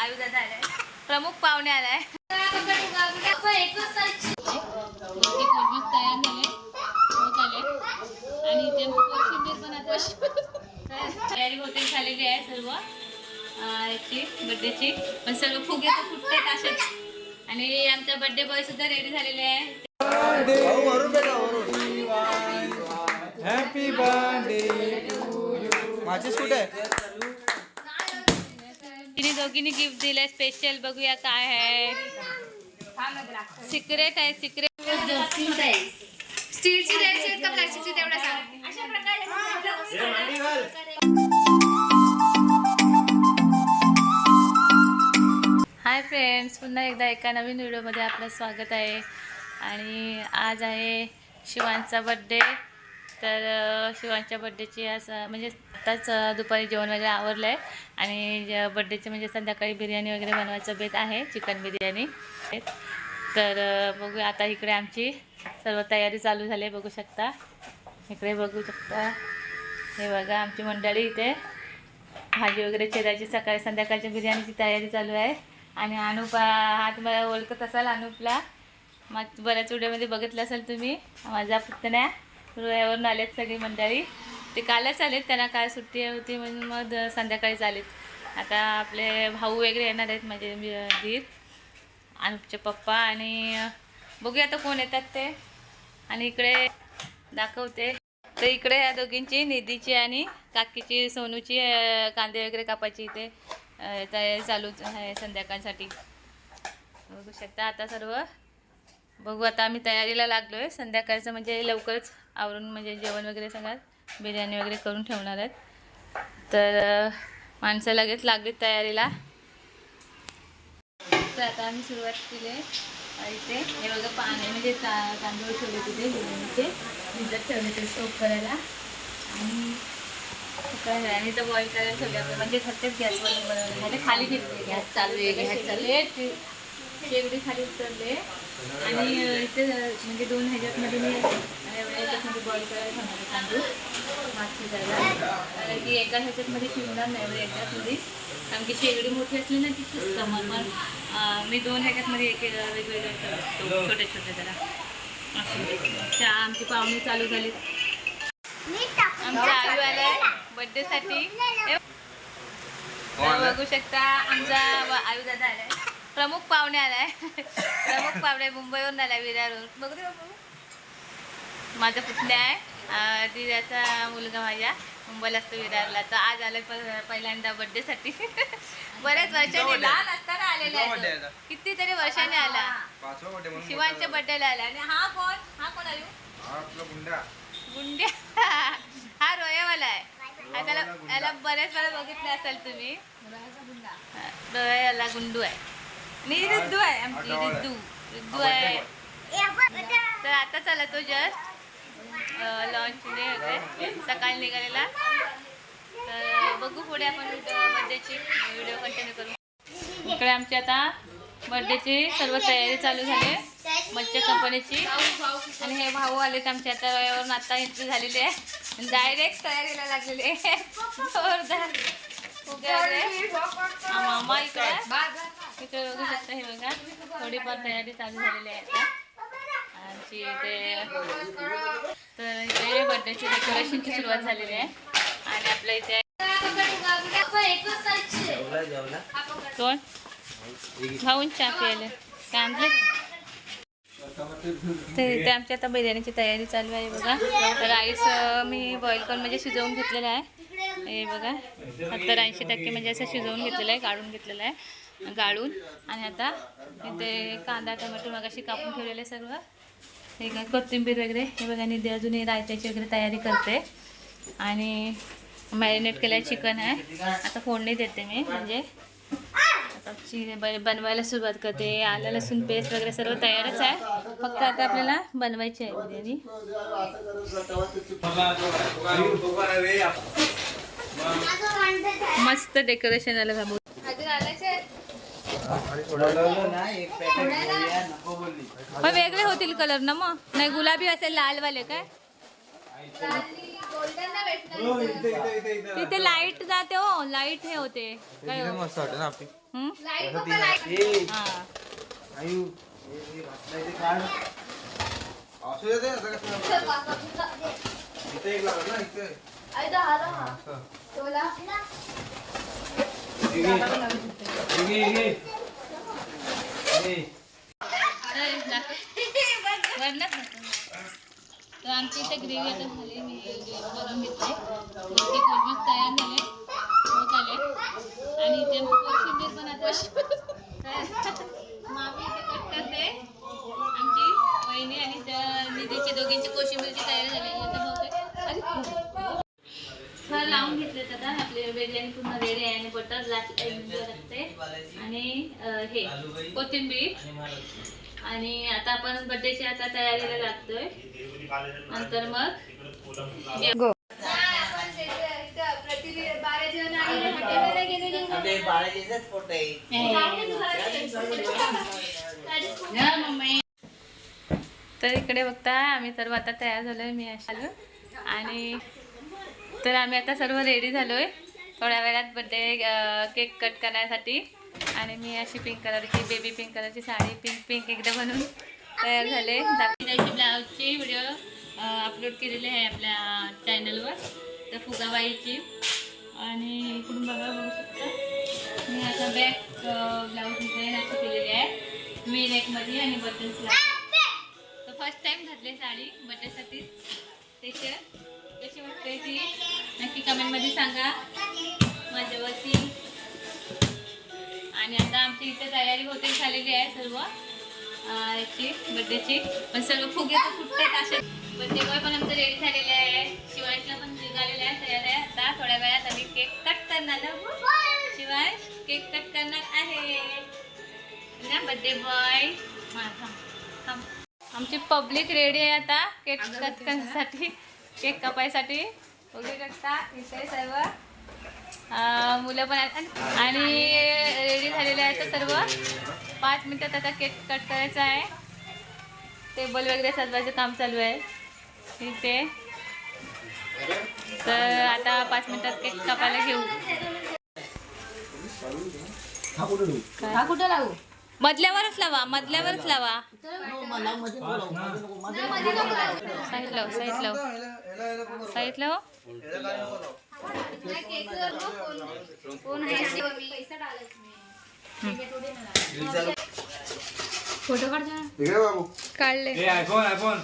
आलाय प्रमुख पाहुणे आलाय. तयार झाले होत आले आणि इथे कोशिंबीर पण आता तयारी होते झालेली आहे सर्व. याची बड्डेची पण सर्व फुगे तर फुटतात असेच. आणि आमचा बड्डे बॉय सुद्धा रेडी झालेले आहे. हॅपी बर्थडे माझीच कुठे आहे? तिने दोघींनी गिफ्ट दिलंय स्पेशल बघूया काय आहे. सिक्रेट आहे सिक्रेट स्टीलची द्यायची का प्लास्टिकची तेवढं सांग. अशा प्रकारे हाय फ्रेंड्स पुन्हा एकदा एका नवीन व्हिडिओमध्ये आपलं स्वागत आहे. आणि आज आहे शिवांचा बड्डे तर शिवांच्या बड्डेची आज म्हणजे आत्ताच दुपारी जेवण वगैरे आवरलं आहे आणि बड्डेचे म्हणजे संध्याकाळी बिर्याणी वगैरे बनवायचं बेत आहे चिकन बिर्याणी. तर बघू बघूया आता इकडे आमची सर्व तयारी चालू झाली आहे बघू शकता. इकडे बघू शकता. हे बघा आमची मंडळी इथे भाजी वगैरे चिरायची सकाळी संध्याकाळच्या बिर्याणीची तयारी चालू आहे. आणि अनुप हा तुम्हाला ओळखत असाल अनुपला. मग बऱ्याच व्हिडिओमध्ये बघितलं असाल तुम्ही माझा पुतण्या. रोयावरून आलेत सगळी मंडळी. ते कालच आलेत त्यांना काय सुट्टी होती म्हणून मग संध्याकाळीच आलेत आता आपले भाऊ वगैरे येणार आहेत म्हणजे मी- दीर अनुपचे पप्पा आणि बघूया आता कोण येतात ते. आणि इकडे दाखवते. तर इकडे या दोघींची निधीची आणि काकीची सोनूची कांदे वगैरे कापायची इथे तयारी चालू आहे संध्याकाळसाठी. बघू शकता आता सर्व. बघू आता आम्ही तयारीला लागलो आहे संध्याकाळचं म्हणजे लवकरच आवरून म्हणजे जेवण वगैरे सगळं बिर्याणी वगैरे करून ठेवणार आहेत. तर माणसं लगेच लागलीत तयारीला. तर आता आम्ही सुरुवात केली आहे. इथे हे बघा पाणी म्हणजे ता तांदूळ ठेवले तिथे बिर्याणीचे. भिजत ठेवले ते सोप करायला. आणि आणि तर बॉईल करायला ठेवले आपलं. म्हणजे घरच्याच गॅसवर बनवले. म्हणजे खाली घेतले. गॅस चालू आहे गॅस चालू आहे. ते- शेगडी खाली उतरले आणि इथे म्हणजे दोन ह्याच्यातमध्ये मी एवढ्या ह्याच्यातमध्ये बॉईल करायला आहे तांदूळ भात शिजायला कारण की एका ह्याच्यातमध्ये शिजणार नाही एवढ्या ह्याच्यातमध्ये कारण की शेगडी मोठी असली ना ती शिजतं मग मी दोन ह्याच्यातमध्ये एक एक वेगवेगळे करतो छोटे छोटे जरा. असं. आमची पाहुणे चालू झाली आमच्या आयू आलाय बर्थडेसाठी बघू शकता आमचा आयू दादा आलाय. प्रमुख पाहुणे आलाय. प्रमुख पाहुणे मुंबईवरून आलाय विरारवरून बघू दे बाबू. माझा पुतण्या आहे. त्याचा मुलगा माझ्या. मुंबईला असतो विरारला. तर आज आलाय प- पहिल्यांदा बर्थडेसाठी बऱ्याच वर्षांनी लहान असताना आलेला आहे तो. कितीतरी वर्षांनी आला. पाचवा बर्थडे म्हणून शिवांच्या बर्थडेला आला. आणि हा कोण? हा कोण आयू हा आपला गुंडा. गुंड्या. हा रोयावाला आहे. हा त्याला याला बऱ्याच वेळा बघितलं असाल तुम्ही. हा, रोयाला गुंडू आहे. आणि रिद्दू आहे आमची रिद्दू रिद्दू आहे. तर आता चला तो जस्ट लॉन्च वगैरे सकाळी निघालेला. तर बघू पुढे आपण बर्थडेची व्हिडिओ कंटिन्यू करू. इकडे आमची आता बर्थडेची सर्व तयारी चालू झाली. आहे मच्छर कंपनीची आणि हे भाऊ आलेत आमच्या आता वयावरून आता एंट्री झालेली आहे. डायरेक्ट तयारीला लागलेली आहे. हा, मामा इकडे. इकडे बघू शकता हे बघा. थोडीफार तयारी चालू झालेली आहे आता. आमची इथे तर इथे बर्थडेची डेकोरेशनची सुरुवात झालेली आहे. आणि आपल्या इथे कोण? खाऊन चहा प्यायला. काय तर इथे आमची आता बिर्याणीची तयारी चालू आहे बघा. तर राईस मी बॉईल करून म्हणजे शिजवून घेतलेला आहे. हे बघा. सत्तर ऐंशी टक्के म्हणजे असं शिजवून घेतलेलं आहे काढून घेतलेलं आहे. गाळून. आणि आता इथे कांदा टोमॅटो मगाशी कापून ठेवलेले सर्व. हे कोथिंबीर वगैरे. हे बघा निधी अजून हे रायत्याची वगैरे तयारी करते. आणि मॅरिनेट केलं चिकन आहे. आता फोडणी देते मी म्हणजे आता ब- बनवायला सुरुवात करते. आलं लसूण पेस्ट वगैरे सर्व तयारच आहे. फक्त आता आपल्याला बनवायची आहे बिर्याणी. मस्त डेकोरेशन आलं बाबू. पण वेगळे होतील कलर ना मग. नाही गुलाबी असेल लालवाले काय? गोल्डन भेटणार इथे इथे इथे इथे तिथे लाइट जाते हो. लाइट हे होते. काय हो? मस्त वाटत ना आपली? लाइट पप्पा लाइट हा. आयु घातलं इथे काढ असू दे ते, आता कसं इथे एक लागत ना इथे असं. तर आमची इथे ग्रेव्ही आता झाली मी करून ते ऑलमोस्ट तयार झाले होत आले आणि इथे कोशिंबीर पण आता मामी इथे कट करते आमची वहिनी आणि त्या निधीची दोघींची कोशिंबीरची तयारी झालेली आता बघतोय अरे लावून घेतले आता आपले बिर्याणी पूर्ण रेडी आणि बटर लागते आणि अं, हे कोथिंबीर. आणि आता आपण बर्थडेची आता तयारीला लागतोय. नंतर मग तर इकडे बघता आम्ही सर्व आता तयार झालोय मी आलो आणि तर आम्ही आता सर्व रेडी झालोय. थोड्या वेळात बड्डे केक कट करण्यासाठी. आणि मी अशी पिंक कलरची बेबी पिंक कलरची साडी पिंक पिंक एकदम बनवून तयार झाले. दाखवण्याची ब्लाऊजची व्हिडिओ अपलोड केलेली आहे आपल्या चॅनलवर तर फुगाबाईची. आणि इकडून बघा बघू शकता. मी आता बॅक ब्लाऊज डिझाईन अशी केलेली आहे. मी नेकमध्ये आणि बटन्सला तर फर्स्ट टाइम घातली साडी बड्डेसाठी त्याच्या कशी वाटते ती? नक्की कमेंटमध्ये सांगा. माझ्यावरती. आणि आता आमची इथे तयारी होते झालेली आहे सर्व याची बड्डेची. पण सर्व फुगे तर फुटतात असे. बड्डे बॉय पण आमचं रेडी झालेले आहे. शिवायला पण निघालेले आहे तयार आहे. आता थोड्या वेळात आम्ही केक कट करणार. शिवाय केक कट करणार आहे. ना बड्डे बॉय आमची पब्लिक रेडी आहे आता केक कट करण्यासाठी. केक कापायसाठी. बघू शकता इथे सर्व. मुलं पण आहेत. आणि रेडी झालेले आहेत सर्व. पाच मिनिटात आता केक कट करायचा आहे. टेबल वगैरे सजवायचं काम चालू आहे. इथे. तर आता पाच मिनिटात केक कापायला घेऊ. हा कुठं लागू मधल्यावरच लावा मधल्यावरच लावा. साईड लाव साईड लाव. साईड लाव. फोटो काढतो इकडे बाबू. काढले. IPhone iPhone.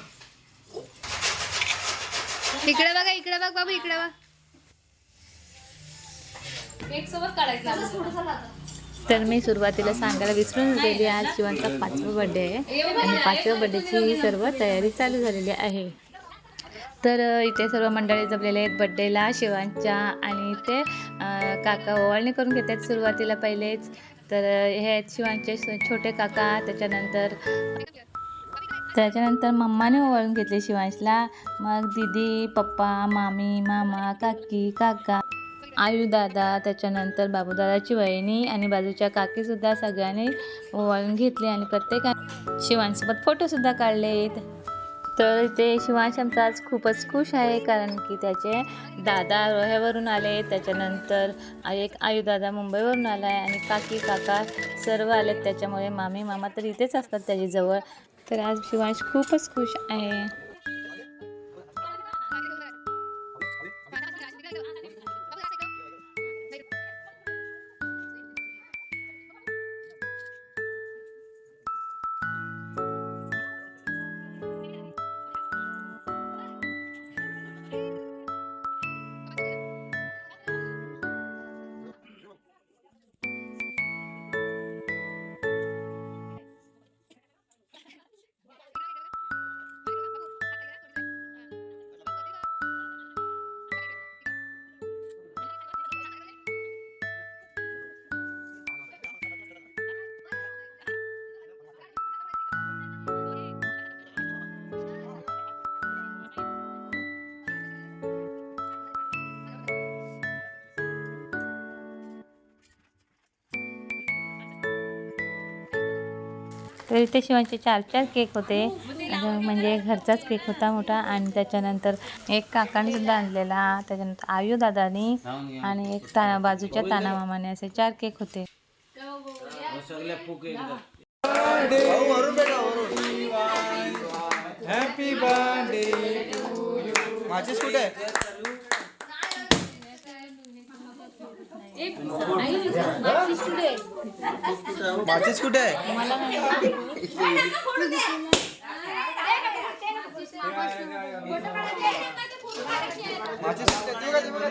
इकडे बघा इकडे बघ बाबू इकडे बघ. केक सोबत काढायचं. तर मी सुरुवातीला सांगायला विसरून गेली आज शिवांचा पाचवा बड्डे आहे. आणि पाचव्या बर्थडेची सर्व तयारी चालू झालेली आहे. तर इथे सर्व मंडळी जमलेले आहेत बड्डेला शिवांच्या आणि इथे काका ओवाळणी करून घेतात सुरुवातीला पहिलेच. तर हे आहेत शिवांचे स- छोटे काका त्याच्यानंतर त्याच्यानंतर मम्माने ओवाळून घेतले शिवांशला. मग दीदी पप्पा मामी मामा काकी काका. आयुदादा त्याच्यानंतर बाबूदादाची वहिनी आणि बाजूच्या काकीसुद्धा सगळ्यांनी ओवाळून घेतली आणि प्रत्येकाने शिवांसोबत फोटोसुद्धा काढलेत. तर ते शिवांश आमचा आज खूपच खुश आहे कारण की त्याचे दादा रोह्यावरून आले त्याच्यानंतर एक आयुदादा मुंबईवरून आला आहे आणि काकी काका सर्व आलेत. त्याच्यामुळे मामी मामा तर इथेच असतात त्याच्याजवळ. तर आज शिवांश खूपच खुश आहे. तर इथे शिवांचे चार चार केक होते. अगं म्हणजे घरचाच केक होता मोठा आणि त्याच्यानंतर एक काकाने सुद्धा आणलेला. त्याच्यानंतर आयु दादानी आणि एक ता बाजूच्या ताना मामाने असे चार केक होते. भाऊ माझीच कुठे? आहे. माझीच कुठे आहे माझीच कुठे आहे? ती का ती बघा, ती बघा.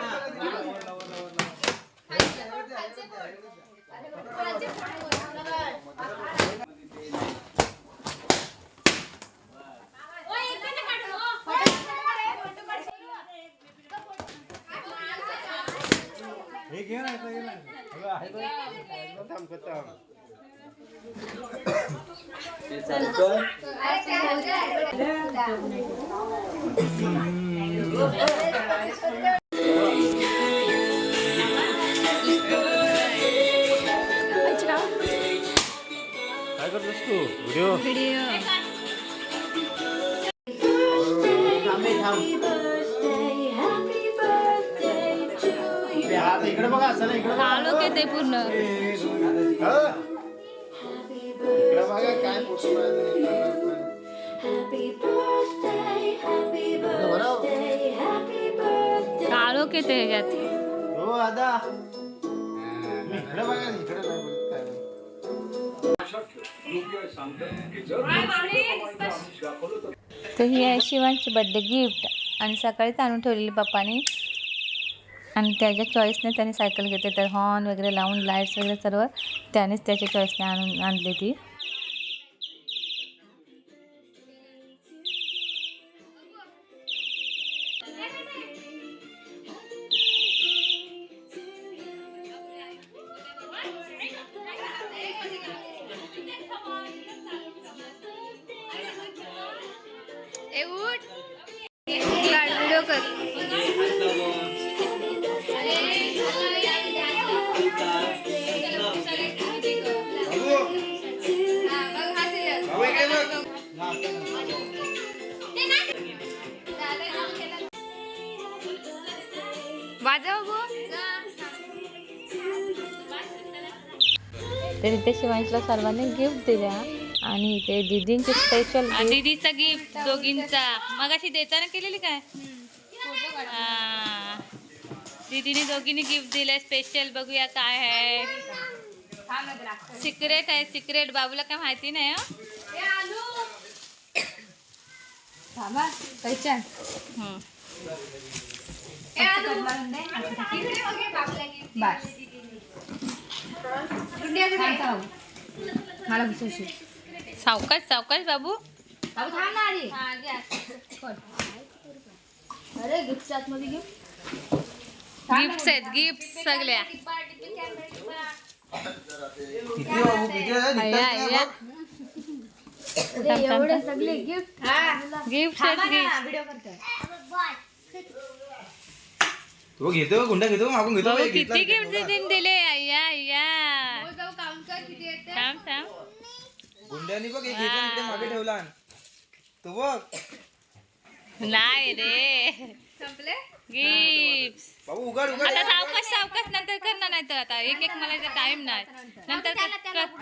हे घे ना इथं घे ना. बघा, हे बघ. खतम, खतम. काय करतोस तू? व्हिडिओ इकडे बघा चला इकडे आलो की ते पूर्ण. इकडे बघा काय फोटो आलो की ते ह्याच्यात हो दादा इकडे बघा इकडे. तर ही आहे शिवांची बड्डे गिफ्ट आणि सकाळीच आणून ठेवलेली पप्पानी. आणि त्याच्या चॉईसने त्याने सायकल घेतली. तर हॉर्न वगैरे लावून लाईट्स वगैरे सर्व त्यानेच त्याच्या चॉईसने आणून आणली ती. इथे शिवांशला सर्वांनी गिफ्ट दिल्या. आणि इथे दीदींचे स्पेशल दीदीचा गिफ्ट दोघींचा. मग अशी देताना केलेली काय? हा. दीदीने दोघींनी गिफ्ट दिलंय. स्पेशल बघूया काय आहे. सिक्रेट आहे सिक्रेट बाबूला काय माहिती नाही हं? मला सावकाश सावकाश बाबू. बाबू थांब ना आधी. अरे गिफ्ट आतमध्ये घेऊ. गिफ्ट आहेत गिफ्ट सगळ्या? एवढे सगळे गिफ्ट गिफ्ट आहेत गिफ्ट तो घेतो का? गुंडा घेतो? मागून घेतो किती गिफ्ट का? दीदीने दिले? अय्या अय्या येते? थांब थांब. गुंड्यानी बघ एक घेतला इकडे मागे ठेवला तो बघ. नाही रे. संपले? गिफ्ट बाबू उघड उघड. आता सावकाश सावकाश नंतर करणार नाही तर आता. एक एक मला टाइम नाही. नंतर कर-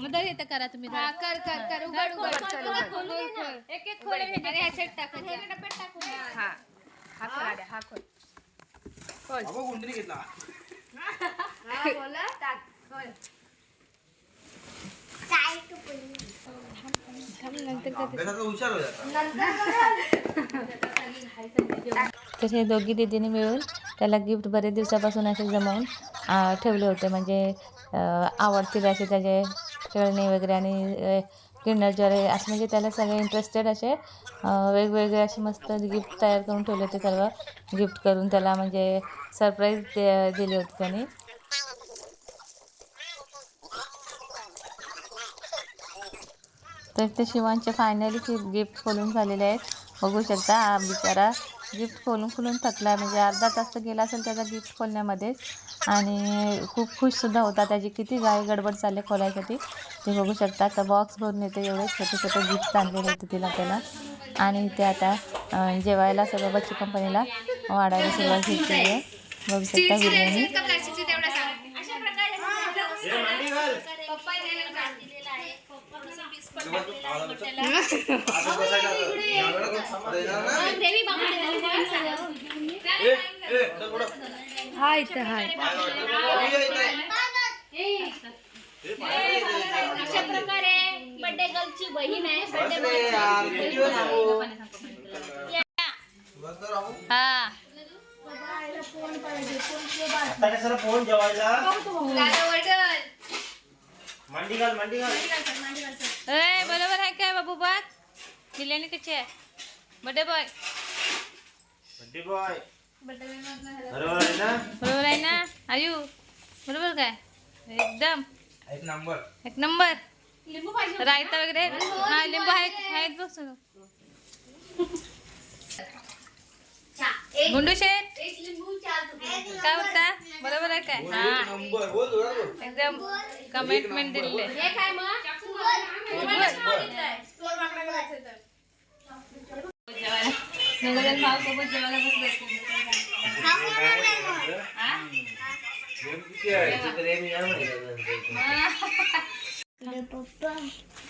मग दर येतं करा तुम्ही हा कर कर कर. उघड उघड. कर उघड. खोल, खोल. एक एक अरे ह्याच्यात टाकायचं हा. हा. खोल आद्या, हा खोल. गुंडीने घेतला. हा हो तर हे दोघी दिदीने मिळून त्याला गिफ्ट बरेच दिवसापासून असे जमवून ठेवले होते. म्हणजे आवडतील असे त्याचे खेळणे वगैरे आणि किंडर जॉय असं म्हणजे त्याला सगळे इंटरेस्टेड असे वेगवेगळे असे मस्त गिफ्ट तयार करून ठेवले होते सर्व. गिफ्ट करून त्याला म्हणजे सरप्राईज दे दिले होते त्यांनी. तर ते शिवांचे फायनली गिफ्ट खोलून झालेले आहेत. बघू शकता बिचारा गिफ्ट खोलून खोलून थकला म्हणजे अर्धा तास तर गेला असेल त्याचा गिफ्ट खोलण्यामध्येच. आणि खूप खुशसुद्धा होता त्याची. किती गाय गडबड चालले खोलायसाठी. ते बघू शकता आता बॉक्स भरून येते एवढे छोटे छोटे गिफ्ट आणलेले होते तिला त्याला. आणि ते आता जेवायला सगळं बच्ची कंपनीला वाढायला सुरुवात केली आहे बघू शकता बिर्याणी प्लास्टिकची तेवढं सांग अशा प्रकारे आता बसायचं आता. यावेळेला कोण थांबता येणार नाही. ग्रेव्ही बाबा ए, ए, चल पुढं. हा हाय इथं, इथं. अशा प्रकारे बर्थडे गर्लची बहीण आहे तर राहू. हा फोन जेवायला मांडी घाल मांडी घाल ए बरोबर आहे काय बाबू बघ बिर्याणी कशी आहे? Birthday boy. Birthday boy. बरोबर आहे ना? बरोबर आहे ना? आयु बरोबर काय? एकदम. एक नंबर. एक नंबर. रायता वगैरे? हा लिंबू आहेत आहेत बघ सगळं. गुंडू शेठ. काय होता? बरोबर आहे काय? बोल, हा. एकदम कमेंटमेंट दिले.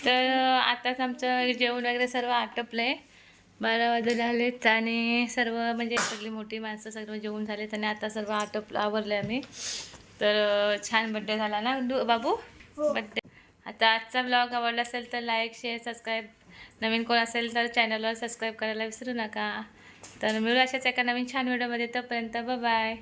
तर आताच आमचं जेवण वगैरे सर्व आटपलंय. बारा वाजले आलेत आणि सर्व म्हणजे सगळी मोठी माणसं सर्व जेवून झालेत आणि आता सर्व आटप आवरले आम्ही. तर छान बड्डे झाला ना बाबू? बड्डे आता आजचा ब्लॉग आवडला असेल तर लाईक शेअर सबस्क्राईब नवीन कोण असेल तर चॅनलवर सबस्क्राईब करायला विसरू नका. तर मिळू अशाच एका नवीन छान व्हिडिओमध्ये तोपर्यंत बाय